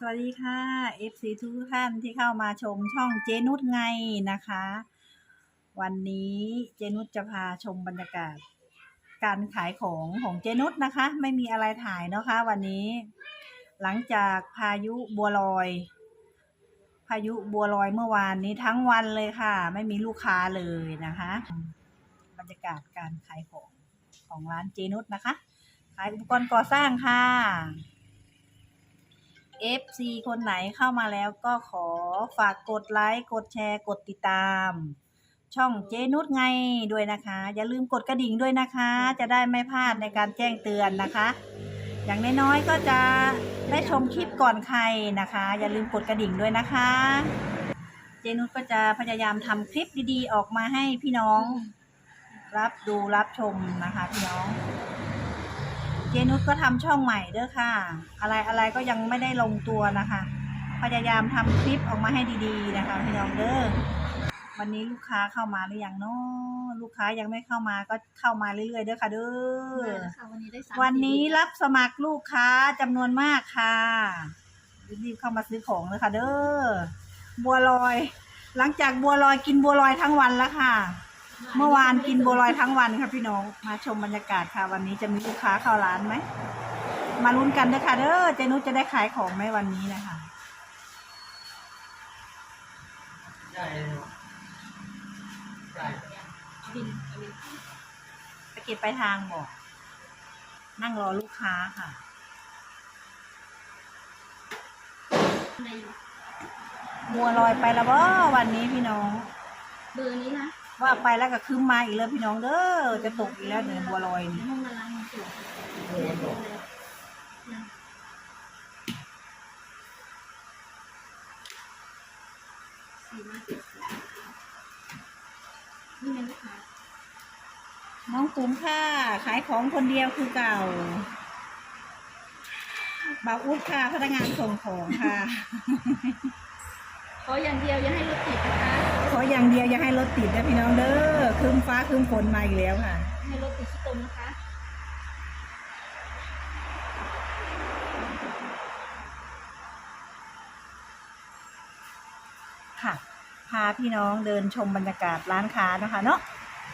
สวัสดีค่ะ FC ทุกท่านที่เข้ามาชมช่องเจนุชไงนะคะ วันนี้เจนุชจะพาชมบรรยากาศ การขายของของเจนุชนะคะ ไม่มีอะไรถ่ายนะคะวันนี้ หลังจากพายุบัวลอย พายุบัวลอยเมื่อวานนี้ทั้งวันเลยค่ะ ไม่มีลูกค้าเลยนะคะ บรรยากาศการขายของของร้านเจนุชนะคะ ขายอุปกรณ์ก่อสร้างค่ะ FC คนไหนเข้ามาแล้วก็ขอฝากกดไลค์กดแชร์กดติดตาม ช่องเจนุชไงด้วยนะคะ อย่าลืมกดกระดิ่งด้วยนะคะ จะได้ไม่พลาดในการแจ้งเตือนนะคะ อย่างน้อยๆก็จะได้ชมคลิปก่อนใครนะคะ อย่าลืมกดกระดิ่งด้วยนะคะ เจนุชก็จะพยายามทำคลิปดีๆ ออกมาให้พี่น้อง รับดูรับชมนะคะพี่น้อง เจนุชก็ทำช่องใหม่เด้อค่ะ อะไรอะไรก็ยังไม่ได้ลงตัวนะคะ พยายามทำคลิปออกมาให้ดีๆนะคะพี่น้องเด้อวันนี้ลูกค้าเข้ามาหรือยังเนาะลูกค้ายังไม่เข้ามาก็เข้ามาเรื่อยๆเด้อค่ะเด้มาอแล้วค่ะวันนี้ได้สามวันนี้สิบรับสมัครลูกค้าจำนวนมากค่ะรีบๆเข้ามาซื้อของเลยค่ะเด้อบัวลอย หลังจากบัวลอยกินบัวลอยทั้งวันแล้วค่ะ เมื่อวานกินบัวลอยทั้งวันค่ะพี่น้อง มาชมบรรยากาศค่ะ วันนี้จะมีลูกค้าเข้าร้านไหม มาลุ้นกันเด้อค่ะเด้อเจนุชจะได้ขายของไหมวันนี้นะคะ ได้ได้บินบินไปเก็บไปลายทางบอก นั่งรอลูกค้าค่ะในบัวลอยไปแล้วบ่วันนี้พี่น้อง เบอร์นี้นะ ว่าไปแล้วก็คืมมาอีกแล้วพี่น้องเด้อจะตกอีกแล้วเนี่ยบัวลอยนี่ห้องละลายมันสูงโอ้โหนะสี่มาเจ็ดสิบนี่เป็นลูกค้าน้องปุ๋มค่ะ ขายของคนเดียวคือเก่าบ่าวอุ๊ดค่ะพนักงานส่งของค่ะ ขออย่างเดียวอย่าให้รถติดนะคะ ออย่างเดียวอย่าให้รถติดนะพี่น้องเด้อครึ้มฟ้าครึ้มฝนมาอีกแล้วค่ะ ให้รถติดที่ตรงนะคะ ค่ะ พาพี่น้องเดินชมบรรยากาศร้านค้านะคะเนาะ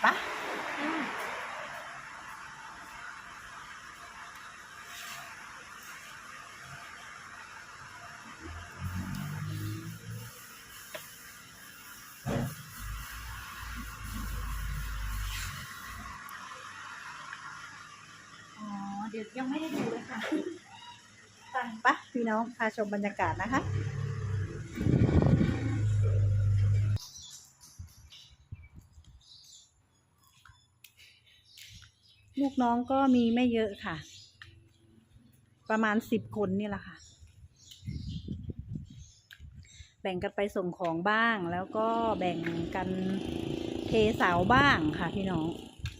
ไปะ ยังไม่ได้ดูเลยค่ะปะพี่น้องพาชมบรรยากาศนะคะลูกน้องก็มีไม่เยอะค่ะ ประมาณสิบคนนี่แหละค่ะ แบ่งกันไปส่งของบ้างแล้วก็แบ่งกันเทเสาบ้างค่ะพี่น้อง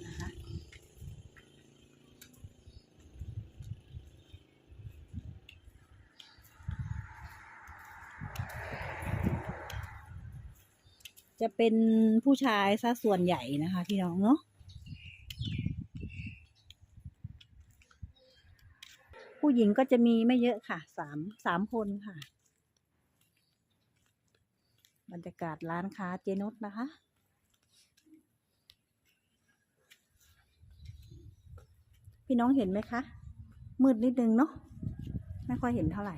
นะคะ จะเป็นผู้ชายซะส่วนใหญ่นะคะพี่น้องเนาะผู้หญิงก็จะมีไม่เยอะค่ะสามสามคนค่ะ บรรยากาศร้านค้าเจนุสนะคะพี่น้องเห็นไหมคะ มืดนิดนึงเนาะ ไม่ค่อยเห็นเท่าไหร่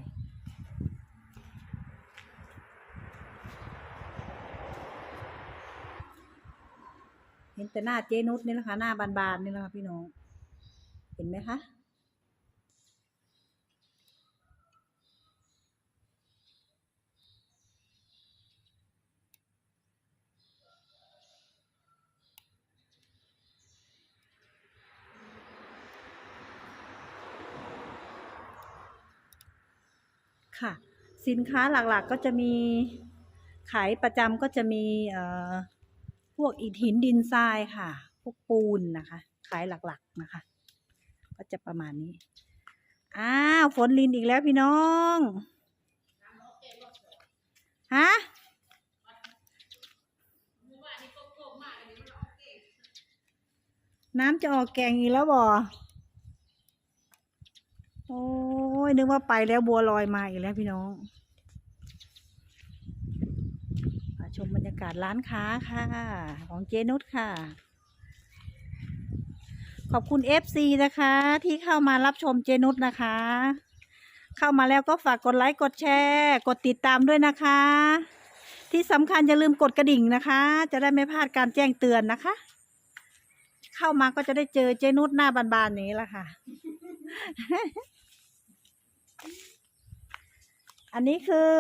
เห็นแต่หน้าเจนุสนี่แหละค่ะหน้าบานๆนี่แหละค่ะพี่น้อง เห็นไหมคะค่ะ สินค้าหลักๆก็จะมีขายประจำก็จะมีเอ่อ พวกอิฐหินดินทรายค่ะ พวกปูนนะคะ ขายหลักๆนะคะ ก็จะประมาณนี้ อ้าวฝนลินอีกแล้วพี่น้อง ฮะน้ำจะออกแกงอีกแล้วบ่โอ้ยนึกว่าไปแล้วบัวลอยมาอีกแล้วพี่น้องมา ชมบรรยากาศร้านค้าค่ะ ของเจนุชค่ะ ขอบคุณ FC นะคะ ที่เข้ามารับชมเจนุชนะคะ เข้ามาแล้วก็ฝากกดไลค์กดแชร์ กดติดตามด้วยนะคะ ที่สำคัญอย่าลืมกดกระดิ่งนะคะ จะได้ไม่พลาดการแจ้งเตือนนะคะ เข้ามาก็จะได้เจอเจนุชหน้าบานๆนี้แหละค่ะ อันนี้คือ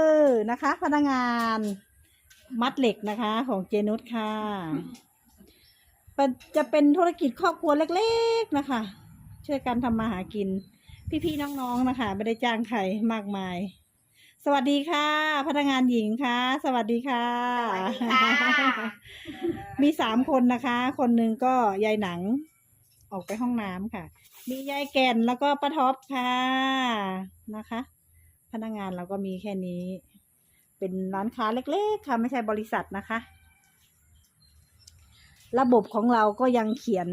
นะคะ พนักงาน มัดเหล็กนะคะ ของเจนุชค่ะเป็นจะเป็นธุรกิจครอบครัวเล็ก ๆนะคะ ช่วยกันทำมาหากิน พี่ๆน้องๆนะคะ ไม่ได้จ้างใครมากมาย สวัสดีค่ะ พนักงานหญิงค่ะ สวัสดีค่ะ มีสามคนนะคะ คนหนึ่งก็ยายหนัง ออกไปห้องน้ำค่ะ มียายแก่นแล้วก็ป้าท็อปค่ะนะคะ พนักงานเราก็มีแค่นี้ เป็นร้านค้าเล็กๆค่ะไม่ใช่บริษัทนะคะ ระบบของเราก็ยังเขียน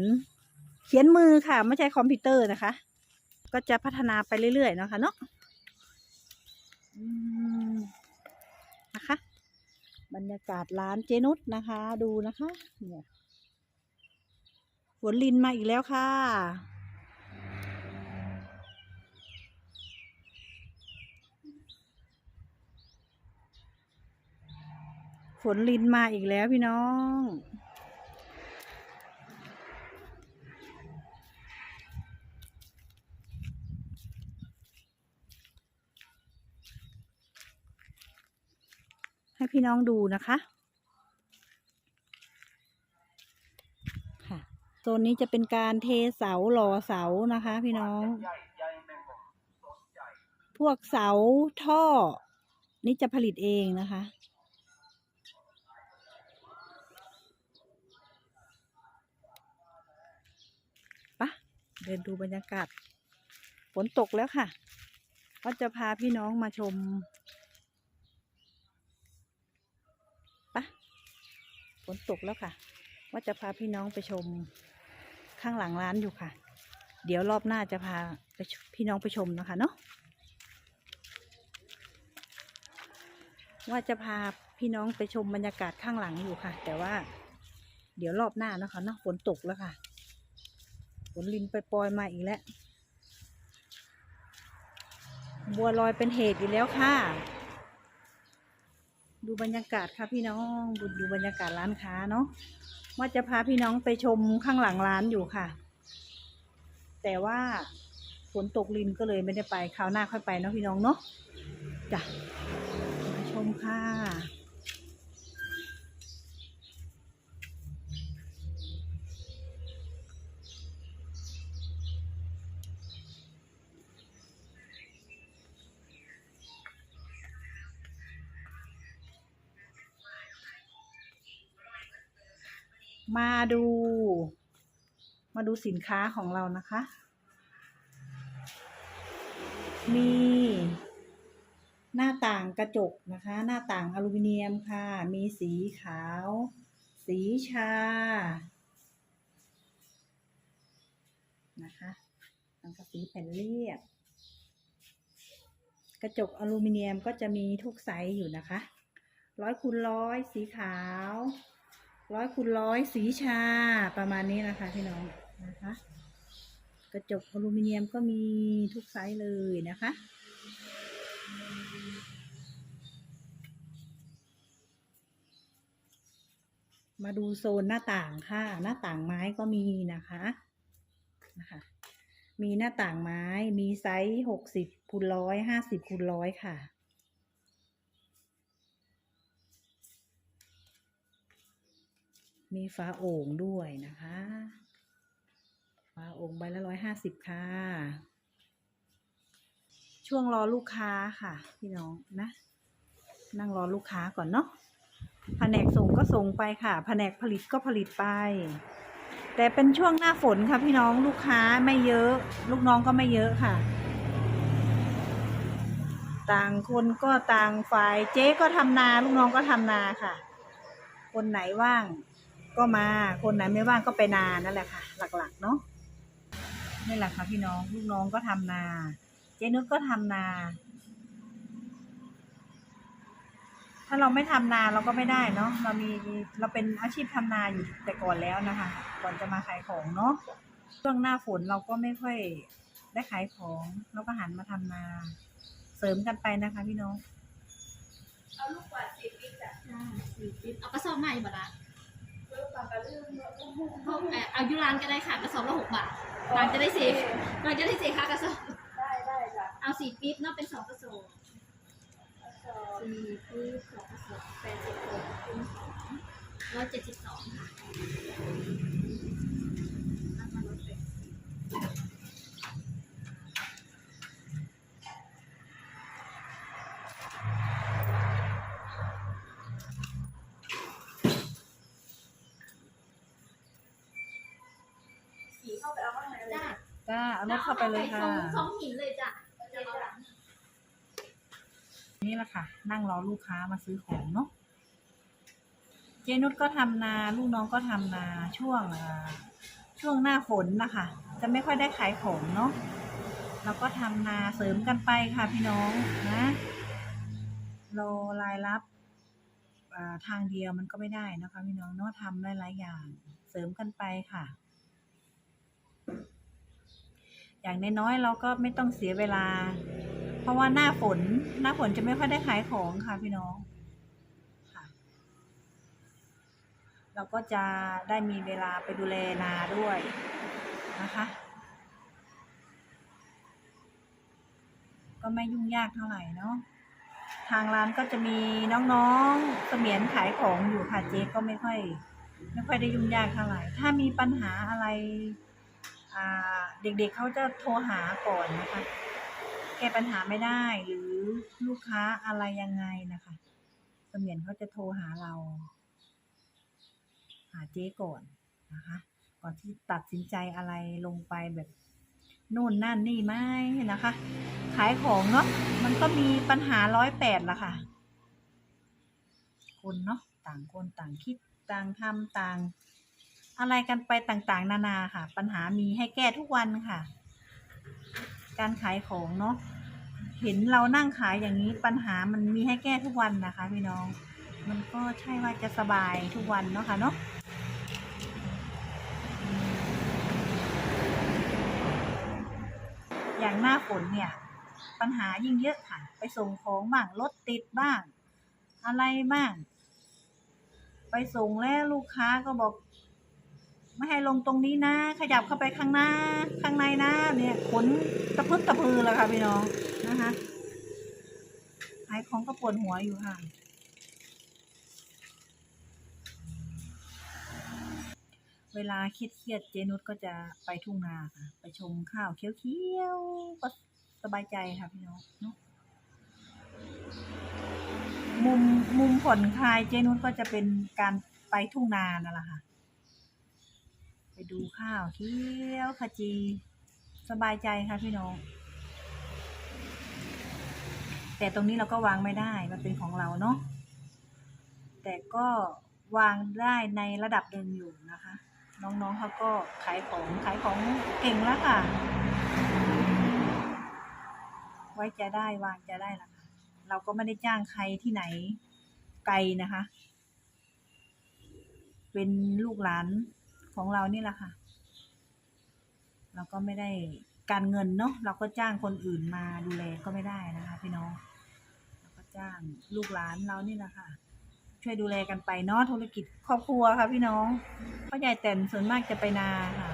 เขียนมือค่ะ ไม่ใช่คอมพิวเตอร์นะคะ ก็จะพัฒนาไปเรื่อยๆนะคะเนาะนะคะ บรรยากาศร้านเจนุสนะคะ ดูนะคะเนี่ยฝนลินมาอีกแล้วค่ะ ฝนลินมาอีกแล้วพี่น้อง ให้พี่น้องดูนะคะค่ะโซนนี้จะเป็นการเทเสาหล่อเสานะคะ พี่น้อง พวกเสาท่อ นี่จะผลิตเองนะคะ ปะ เดินดูบรรยากาศฝนตกแล้วค่ะก็จะพาพี่น้องมาชมปะฝนตกแล้วค่ะ ว่าจะพาพี่น้องไปชมข้างหลังร้านอยู่ค่ะ เดี๋ยวรอบหน้าจะพาไปพี่น้องไปชมนะคะเนาะว่าจะพาพี่น้องไปชมบรรยากาศข้างหลังอยู่ค่ะ แต่ว่าเดี๋ยวรอบหน้านะคะเนาะฝนตกแล้วค่ะ ฝนลินไปปล่อยมาอีกแล้ว บัวลอยเป็นเหตุอีกแล้วค่ะ ดูบรรยากาศค่ะพี่น้องดูดูบรรยากาศร้านค้าเนาะว่าจะพาพี่น้องไปชมข้างหลังร้านอยู่ค่ะ แต่ว่าฝนตกลินก็เลยไม่ได้ไปคราวหน้าค่อยไปเนาะพี่น้องเนาะจ้ะมาชมค่ะ มาดู มาดูสินค้าของเรานะคะ มี หน้าต่างกระจกนะคะ หน้าต่างอลูมิเนียมค่ะ มีสีขาว สีชา นะคะสังกะสีแผ่นเรียบ กระจกอลูมิเนียมก็จะมีทุกไซส์อยู่นะคะ ร้อยคูณร้อย สีขาว ร้อยคูณร้อยสีชาประมาณนี้นะคะพี่น้องนะคะ กระจกอลูมิเนียมก็มีทุกไซส์เลยนะคะมาดูโซนหน้าต่างค่ะ หน้าต่างไม้ก็มีนะคะนะคะ มีหน้าต่างไม้มีไซส์หกสิบคูณร้อยห้าสิบคูณร้อยค่ะ มีฝาโอ่งด้วยนะคะฝาโอ่งใบละร้อยห้าสิบค่ะ ช่วงรอลูกค้าค่ะ พี่น้องนะ นั่งรอลูกค้าก่อนเนาะแผนกส่งก็ส่งไปค่ะแผนกผลิตก็ผลิตไป แต่เป็นช่วงหน้าฝนค่ะ พี่น้องลูกค้าไม่เยอะ ลูกน้องก็ไม่เยอะค่ะ ต่างคนก็ต่างฝ่ายเจ๊ก็ทำนา ลูกน้องก็ทำนาค่ะ คนไหนว่าง ก็มาคนไหนไม่ว่างก็ไปนานั่นแหละค่ะ หลักๆเนาะนี่แหละค่ะพี่น้องลูกน้องก็ทำนา เจนุชก็ทำนา ถ้าเราไม่ทำนาเราก็ไม่ได้เนาะเรามีเราเป็นอาชีพทำนาอยู่แต่ก่อนแล้วนะคะ ก่อนจะมาขายของเนาะช่วงหน้าฝนเราก็ไม่ค่อยได้ขายของเราก็หันมาทำนา เสริมกันไปนะคะพี่น้องเอาลูกกวาดสิบปีจ้ะสี่ปีเอากระสอบใหม่บ่ละ เอาเอายุรานก็ได้ค่ะกระสอบละหกบาทนานจะได้เสีร้านจะได้เสีค่ะกระสอบได้ได้จ้ะเอาสี่ปี๊บเนาะเป็นสองกระสอบสี่ปี๊บสองกระสอบแปดสิบหกคูณสองร้อยเจ็ดสิบสองค่ะ เอารถเข้าไปเลยค่ะ สองสองหินเลยจ้ะจะเอาหลังนี่แหละค่ะ นั่งรอลูกค้ามาซื้อของเนาะ เจนุชก็ทำนา ลูกน้องก็ทำนาช่วงเอ่อช่วงหน้าฝนนะคะ จะไม่ค่อยได้ขายของเนาะเราก็ทำนาเสริมกันไปค่ะพี่น้องนะโลรายรับอ่าทางเดียวมันก็ไม่ได้นะคะพี่น้องเนาะทำหลายๆอย่างเสริมกันไปค่ะ อย่างน้อยๆเราก็ไม่ต้องเสียเวลา เพราะว่าหน้าฝน หน้าฝนจะไม่ค่อยได้ขายของค่ะพี่น้องค่ะ เราก็จะได้มีเวลาไปดูแลนาด้วยนะคะ ก็ไม่ยุ่งยากเท่าไหร่เนาะทางร้านก็จะมีน้องๆเสมียนขายของอยู่ค่ะเจ๊ก็ไม่ค่อย ไม่ค่อยได้ยุ่งยากเท่าไหร่ ถ้ามีปัญหาอะไร เด็กๆเขาจะโทรหาก่อนนะคะ แก้ปัญหาไม่ได้หรือลูกค้าอะไรยังไงนะคะเสมียนเขาจะโทรหาเรา หาเจ๊ก่อนนะคะ ก่อนที่ตัดสินใจอะไรลงไปแบบนู่นนั่นนี่ไหมนะคะ ขายของเนาะมันก็มีปัญหาร้อยแปดละค่ะ คนเนาะต่างคนต่างคิดต่างทำต่าง อะไรกันไปต่างๆ นานาค่ะ ปัญหามีให้แก้ทุกวันค่ะ การขายของเนาะเห็นเรานั่งขายอย่างนี้ปัญหามันมีให้แก้ทุกวันนะคะ พี่น้อง มันก็ใช่ว่าจะสบายทุกวันเนาะค่ะเนาะอย่างหน้าฝนเนี่ย ปัญหายิ่งเยอะค่ะ ไปส่งของบ้างรถติดบ้าง อะไรบ้าง ไปส่งแล้วลูกค้าก็บอก ไม่ให้ลงตรงนี้นะ ขยับเข้าไปข้างหน้า ข้างในนะ เนี่ยขนตะพึดตะพือแล้วค่ะพี่น้องนะคะขายของก็ปวดหัวอยู่ค่ะ เวลาเครียดเจนุชก็จะไปทุ่งนาค่ะ ไปชมข้าวเขียวๆก็สบายใจค่ะพี่น้องเนาะมุมมุมผ่อนคลายเจนุชก็จะเป็นการไปทุ่งนานั่นแหละค่ะ ดูข้าวเขียวขจี สบายใจค่ะพี่น้อง แต่ตรงนี้เราก็วางไม่ได้มันเป็นของเราเนาะแต่ก็วางได้ในระดับหนึ่งอยู่นะคะ น้องๆเขาก็ขายของขายของเก่งแล้วค่ะ ไว้ใจได้วางใจได้แล้วค่ะเราก็ไม่ได้จ้างใครที่ไหนไกลนะคะ เป็นลูกหลาน ของเรานี่แหละค่ะ เราก็ไม่ได้การเงินเนาะเราก็จ้างคนอื่นมาดูแลก็ไม่ได้นะคะพี่น้องเราก็จ้างลูกหลานเรานี่แหละค่ะ ช่วยดูแลกันไปเนาะธุรกิจครอบครัวค่ะ พี่น้องพ่อใหญ่แต่นส่วนมากจะไปนาค่ะ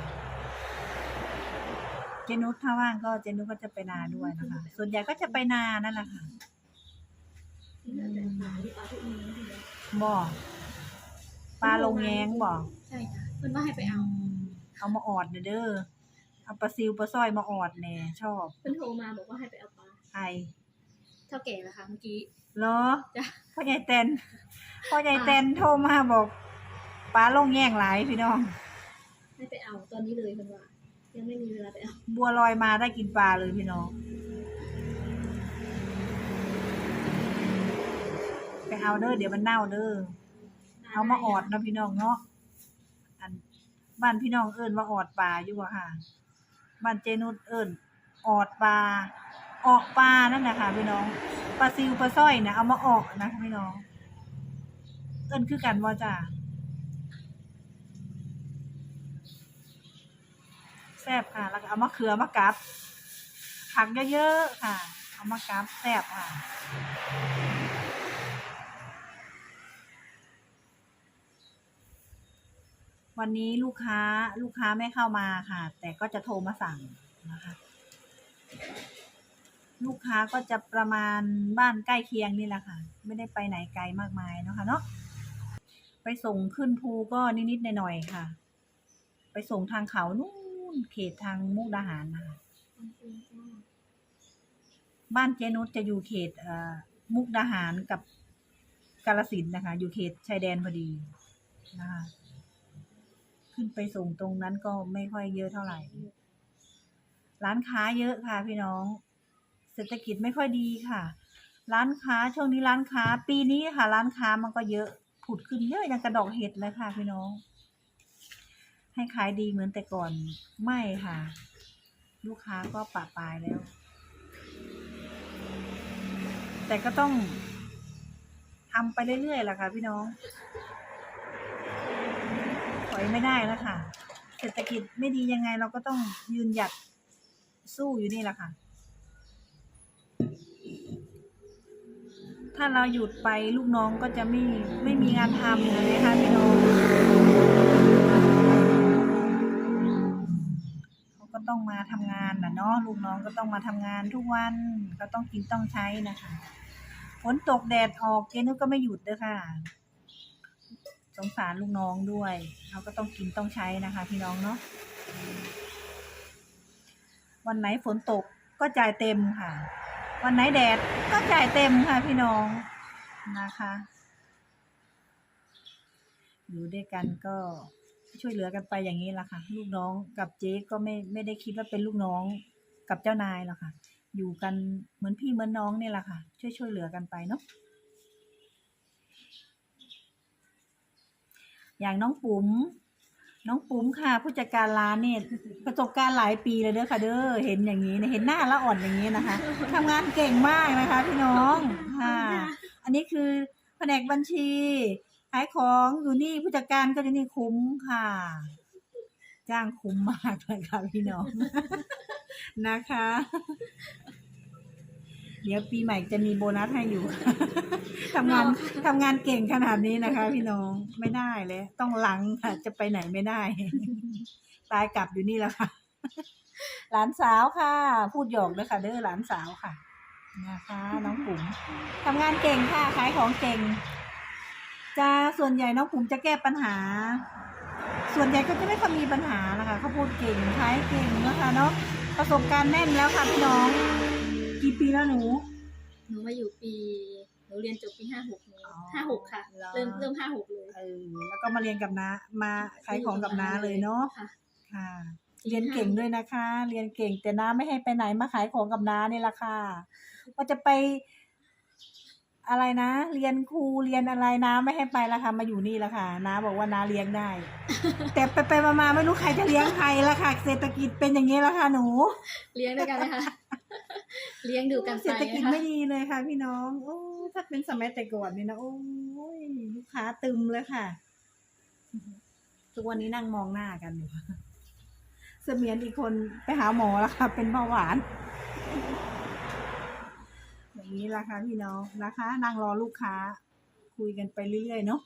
เจนุสถ้าว่างก็เจนุสก็จะไปนาด้วยนะคะ ส่วนใหญ่ก็จะไปนานั่นแหละค่ะที่เราจะขายที่ปลาทุกมื้อเลยบ่ ปลาลงแยงบ่ใช่จ้ะเพิ่นว่าให้ไปเอา เอามาออดเด้อเด้อเอาปลาซิวปลาสร้อยมาออดแน่ชอบเพิ่นโทรมาบอกว่าให้ไปเอาปลาไอเท่าแก่นะคะเมื่อกี้เหรอจ้ะพ่อใหญ่เต็นพ่อใหญ่เต็นโทรมาบอกปลาลงแย่งหลายพี่น้องให้ไปเอาตอนนี้เลยเพิ่นว่ายังไม่มีเวลาไปเอาบัวลอยมาได้กินปลาเลยพี่น้อง ไปเอาเด้อเดี๋ยวมันเน่าเด้อ เอามาออดนะพี่น้องเนาะอันบ้านพี่น้องเอิ้นว่าออดปลาอยู่บ่ค่ะบ้านเจนุชเอิ้นออดปลาออกปลานั่นนะคะพี่น้องปลาซิวปลาสร้อยนี่ยเอามาออกนะคะพี่น้อง เอิ้นคือกันว่าจ้าแซ่บค่ะ แล้วก็เอามะเขือมากับผักเยอะๆค่ะ เอามากับแซ่บค่ะ วันนี้ลูกค้าลูกค้าไม่เข้ามาค่ะ แต่ก็จะโทรมาสั่งนะคะ ลูกค้าก็จะประมาณบ้านใกล้เคียงนี่แหละค่ะ ไม่ได้ไปไหนไกลมากมายเนาะค่ะเนาะไปส่งขึ้นภูก็นิดๆหน่อยๆค่ะ ไปส่งทางเขานู่นเขตทางมุกดาหารนะคะบ้านเจนุชจะอยู่เขตเอ่อมุกดาหารกับกาลสินนะคะ อยู่เขตชายแดนพอดีนะคะ ขึ้นไปส่งตรงนั้นก็ไม่ค่อยเยอะเท่าไหร่ ร้านค้าเยอะค่ะพี่น้อง เศรษฐกิจไม่ค่อยดีค่ะ ร้านค้าช่วงนี้ร้านค้า ปีนี้ค่ะ ร้านค้ามันก็เยอะผุดขึ้นเยอะอย่างกระดอกเห็ดเลยค่ะ พี่น้อง ให้ขายดีเหมือนแต่ก่อนไม่ค่ะ ลูกค้าก็ปะปลายแล้ว แต่ก็ต้องทำไปเรื่อยๆแหละค่ะพี่น้อง ถอยไม่ได้แล้วค่ะ เศรษฐกิจไม่ดียังไงเราก็ต้องยืนหยัดสู้อยู่นี่แหละค่ะ ถ้าเราหยุดไปลูกน้องก็จะไม่ไม่มีงานทำนะคะพี่น้องเขาก็ต้องมาทำงานนะเนาะลูกน้องก็ต้องมาทำงานทุกวันก็ต้องกินต้องใช้นะคะฝนตกแดดออกเจนุก็ไม่หยุดเด้อค่ะ สงสารลูกน้องด้วยเขาก็ต้องกินต้องใช้นะคะ พี่น้องเนาะวันไหนฝนตกก็จ่ายเต็มค่ะ วันไหนแดดก็จ่ายเต็มค่ะ พี่น้องนะคะ อยู่ด้วยกันก็ช่วยเหลือกันไปอย่างนี้ละค่ะ ลูกน้องกับเจ๊ก็ไม่ไม่ได้คิดว่าเป็นลูกน้องกับเจ้านายหรอกค่ะ อยู่กันเหมือนพี่เหมือนน้องเนี่ยแหละค่ะ ช่วยช่วยเหลือกันไปเนาะ อย่างน้องปุ๋ม น้องปุ๋มค่ะ ผู้จัดการร้านเนี่ยประสบการณ์หลายปีเลยเด้อค่ะ เด้อเห็นอย่างนี้เนี่ยเห็นหน้าละอ่อนอย่างนี้นะคะทำงานเก่งมากนะคะ พี่น้องค่ะ อันนี้คือแผนกบัญชีขายของอยู่นี่ผู้จัดการก็อยู่นี่คุ้มค่ะ จ้างคุ้มมากเลยค่ะพี่น้องนะคะ เดี๋ยวปีใหม่จะมีโบนัสให้อยู่ ทำงานทำงานเก่งขนาดนี้นะคะ พี่น้องไม่ได้เลย ต้องหลังค่ะจะไปไหนไม่ได้ ตายกลับอยู่นี่แหละค่ะ หลานสาวค่ะ พูดหยอกเลยค่ะ เด้อหลานสาวค่ะ นะคะ น้องปุ๋มทำงานเก่งค่ะขายของเก่ง จะส่วนใหญ่น้องปุ๋มจะแก้ปัญหา ส่วนใหญ่ก็จะไม่ค่อยมีปัญหานะคะเขาพูดเก่งขายเก่งนะคะเนาะประสบการณ์แน่นแล้วค่ะพี่น้อง กี่ปีแล้วหนู หนูมาอยู่ปี หนูเรียนจบปีห้าหกอ๋อห้าหกค่ะ เหรอ เริ่มเริ่มห้าหกเลยเออแล้วก็มาเรียนกับน้ามาขายของกับน้าเลยเนาะค่ะค่ะ เรียนเก่งด้วยนะคะ เรียนเก่งแต่น้าไม่ให้ไปไหนมาขายของกับน้านี่แหละค่ะว่าจะไป อะไรนะ เรียนครูเรียนอะไรน้าไม่ให้ไปละค่ะมาอยู่นี่ละค่ะน้าบอกว่าน้าเลี้ยงได้ แต่ไปไปมาๆไม่รู้ใครจะเลี้ยงใครละค่ะ เศรษฐกิจเป็นอย่างนี้ละค่ะหนู เลี้ยงด้วยกันนะคะ เลี้ยงดูกันไปเศรษฐกิจนะคะไม่ดีเลยค่ะ พี่น้อง โอ้ถ้าเป็นสมัยแต่ก่อนนี่นะโอ้ยลูกค้าตึมเลยค่ะ ทุกวันนี้นั่งมองหน้ากันอยู่เสมียนอีกคนไปหาหมอแล้วค่ะ เป็นเบาหวาน อย่างนี้ละค่ะพี่น้องนะคะ นั่งรอลูกค้า คุยกันไปเรื่อยๆเนาะ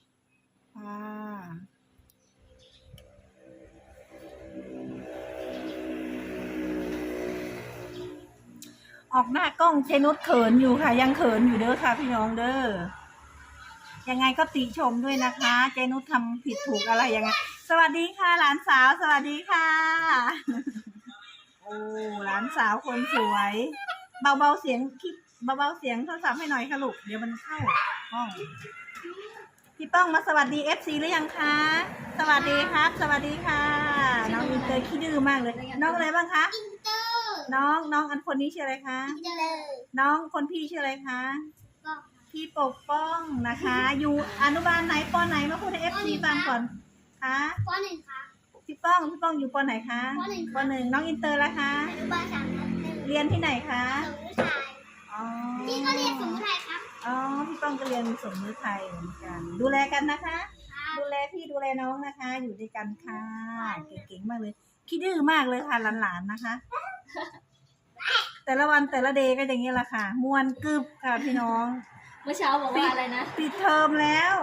ค่ะ ออกหน้ากล้องเจนุชเขินอยู่ค่ะ ยังเขินอยู่เด้อค่ะ พี่น้องเด้อยังไงก็ติชมด้วยนะคะ เจนุชทำผิดถูกอะไรยังไง สวัสดีค่ะ หลานสาว สวัสดีค่ะ โอ้หลานสาวคนสวย เบาๆเสียงคิดเบาๆเสียงโทรศัพท์ให้หน่อยค่ะลูกเดี๋ยวมันเข้าห้องพี่ป้องมาสวัสดีเอฟซีหรือยังคะ สวัสดีครับ สวัสดีค่ะ น้องอินเตอร์ขี้ดื้อมากเลย น้องอะไรบ้างคะน้อ งน้องอันคนนี้ชื่ออะไรคะ น้องคนพี่ชื่ออะไรคะ พี่ปกป้องนะคะ อยู่อนุบาลไหนปอไหนมาพูดให้เอฟซีฟังก่อนคะปหนึ่งค่ะพี่ป้องพี่ป้องอยู่ปอไหนคะปหนึ่งปอหนึ่งน้องอินเตอร์ละคะอนุบาลสามทับหนึ่งเรียนที่ไหนคะสมุทรไทยอ๋อพี่ก็เรียนสมุทรไทยครับอ๋อพี่ป้องก็เรียนสมมือไทยเหมือนกัน ดูแลกันนะคะครับดูแลพี่ดูแลน้องนะคะ อยู่ด้วยกันค่ะเก่งๆมากเลยคิดดื้อมากเลยค่ะหลานๆนะคะ แต่ละวันแต่ละเดย์ก็อย่างนี้แหละค่ะมวนกึบค่ะพี่น้อง เมื่อเช้าบอกว่าอะไรนะ ปิดเทอมแล้ว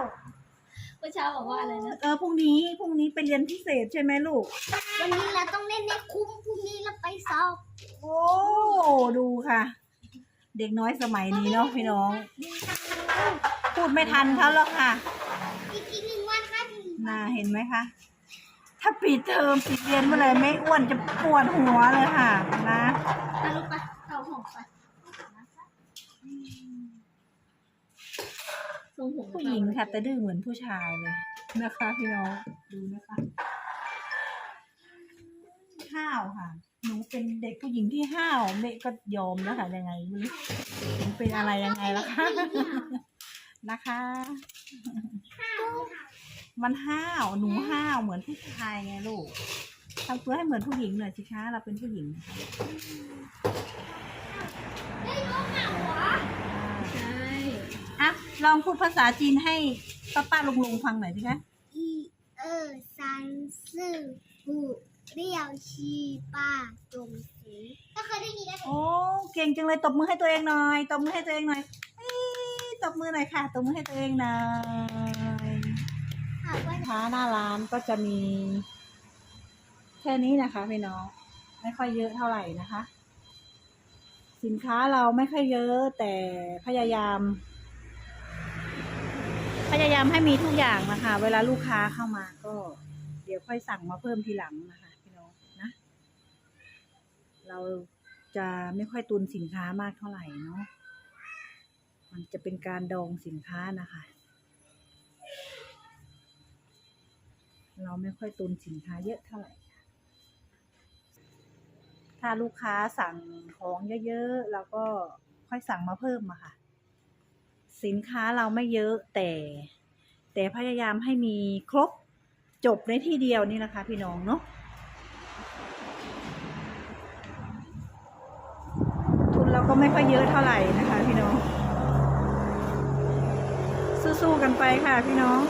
เมื่อเช้าบอกว่าอะไรนะ เออพรุ่งนี้พรุ่งนี้ไปเรียนพิเศษใช่ไหมลูก วันนี้เราต้องเล่นในคุ้มพรุ่งนี้เราไปสอบโอ้ดูค่ะ เด็กน้อยสมัยนี้เนาะพี่น้อง พูดไม่ทันเขาหรอกค่ะ อีกอีกหนึ่งวันครับน่าเห็นไหมคะ ถ้าปิดเทอมปิดเรียนเมื่อไหรไม่อ้วนจะปวดหัวเลยค่ะนะ เอาลูกไปเอาของไปทรงผมผู้หญิงค่ะแต่ดื้อเหมือนผู้ชายเลยนะคะพี่น้องดูนะคะห้าวค่ะ หนูเป็นเด็กผู้หญิงที่ห้าวเมก็ยอมแล้วค่ะยังไงไม่รู้หนูเป็นอะไรยังไงล่ะคะ นะคะ มันห้าวหนูห้าวเหมือนผู้ชายไงลูกทำตัวให้เหมือนผู้หญิงหน่อยสิคะเราเป็นผู้หญิงนะคะใช่อะลองพูดภาษาจีนให้ป้าป้าลุงลุงฟังหน่อยสิคะอีเออสามสี่ห้าหกเจ็เคยได้ยินแล้วโอ้เก่งจังเลยตบมือให้ตัวเองหน่อยตบมือให้ตัวเองหน่อยตบมือหน่อยค่ะตบมือให้ตัวเองหน่อย ค้าหน้าร้านก็จะมี แค่นี้นะคะพี่น้อง ไม่ค่อยเยอะเท่าไหร่นะคะ สินค้าเราไม่ค่อยเยอะแต่พยายาม พยายามให้มีทุกอย่างนะคะ เวลาลูกค้าเข้ามาก็ เดี๋ยวค่อยสั่งมาเพิ่มทีหลังนะคะพี่น้องนะ เราจะไม่ค่อยตุนสินค้ามากเท่าไหร่เนาะมันจะเป็นการดองสินค้านะคะ เราไม่ค่อยตุนสินค้าเยอะเท่าไหร่ค่ะถ้าลูกค้าสั่งของเยอะๆเราก็ค่อยสั่งมาเพิ่มมาค่ะ สินค้าเราไม่เยอะแต่ แต่พยายามให้มีครบจบในที่เดียวนี่นะคะ พี่น้องเนาะทุนเราก็ไม่ค่อยเยอะเท่าไหร่นะคะ พี่น้อง สู้ๆกันไปค่ะพี่น้อง